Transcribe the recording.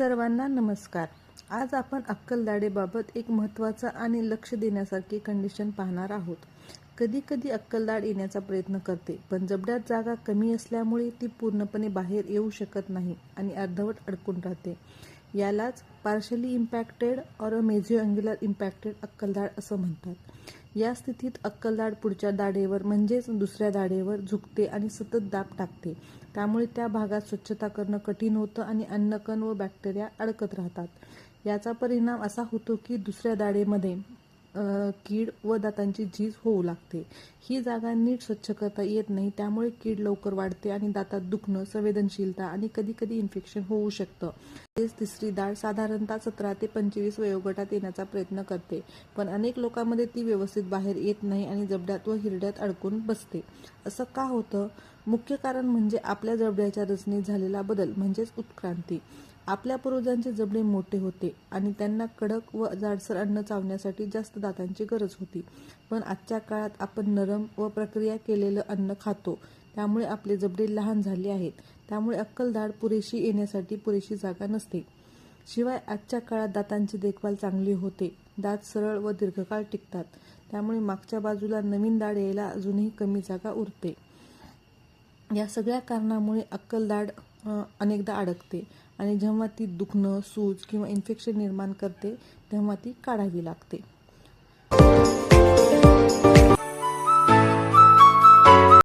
सर्वांना नमस्कार. आज आपण अक्कलदाढेबाबत एक महत्त्वाचा आणि लक्ष देण्यासारखी कंडिशन पाहणार आहोत. कधी कधी अक्कलदाड येण्याचा प्रयत्न करते पण जबड्यात जागा कमी असल्यामुळे ती पूर्णपणे बाहेर येऊ शकत नाही आणि अर्धवट अडकून राहते. यालाच partially impacted or a mesio angular impacted अक्कलदाड असं म्हणतात. या स्थितीत अक्कलदाढ पुढच्या दाढेवर म्हणजेच दुसऱ्या दाढेवर झुकते आणि सतत दाब टाकते. त्यामुळे त्या भागात स्वच्छता करणं कठीण होतं आणि अन्नकण व बॅक्टेरिया अडकत राहतात. याचा परिणाम असा होतो की दुसऱ्या दाढेमध्ये कीड व दातांची झीज होऊ लागते. ही जागा नीट स्वच्छ करता येत नाही त्यामुळे कीड लवकर वाढते आणि दातात दुखणं संवेदनशीलता आणि कधी कधी इन्फेक्शन होऊ शकतं. तेच तिसरी डाळ साधारणतः सतरा ते पंचवीस वयोगटात येण्याचा प्रयत्न करते. पण अनेक लोकांमध्ये ती व्यवस्थित बाहेर येत नाही आणि जबड्यात व हिरड्यात अडकून बसते. असं का होतं? मुख्य कारण म्हणजे आपल्या जबड्याच्या रचनेत झालेला बदल म्हणजेच उत्क्रांती. आपल्या पूर्वजांचे जबडे मोठे होते आणि त्यांना कडक व जाडसर अन्न चावण्यासाठी जास्त दातांची गरज होती. पण आजच्या काळात आपण नरम व प्रक्रिया केलेलं अन्न खातो. त्यामुळे आपले जबडे लहान झाले आहेत. त्यामुळे अक्कलदाड पुरेशी येण्यासाठी पुरेशी जागा नसते. शिवाय आजच्या काळात दातांची देखभाल चांगली होते. दात सरळ व दीर्घकाळ टिकतात. त्यामुळे मागच्या बाजूला नवीन दाढ यायला अजूनही कमी जागा उरते. या सगळ्या कारणामुळे अक्कलदाढ अनेकदा अडकते आणि जेव्हा ती दुखणं सूज किंवा इन्फेक्शन निर्माण करते तेव्हा ती काढावी लागते.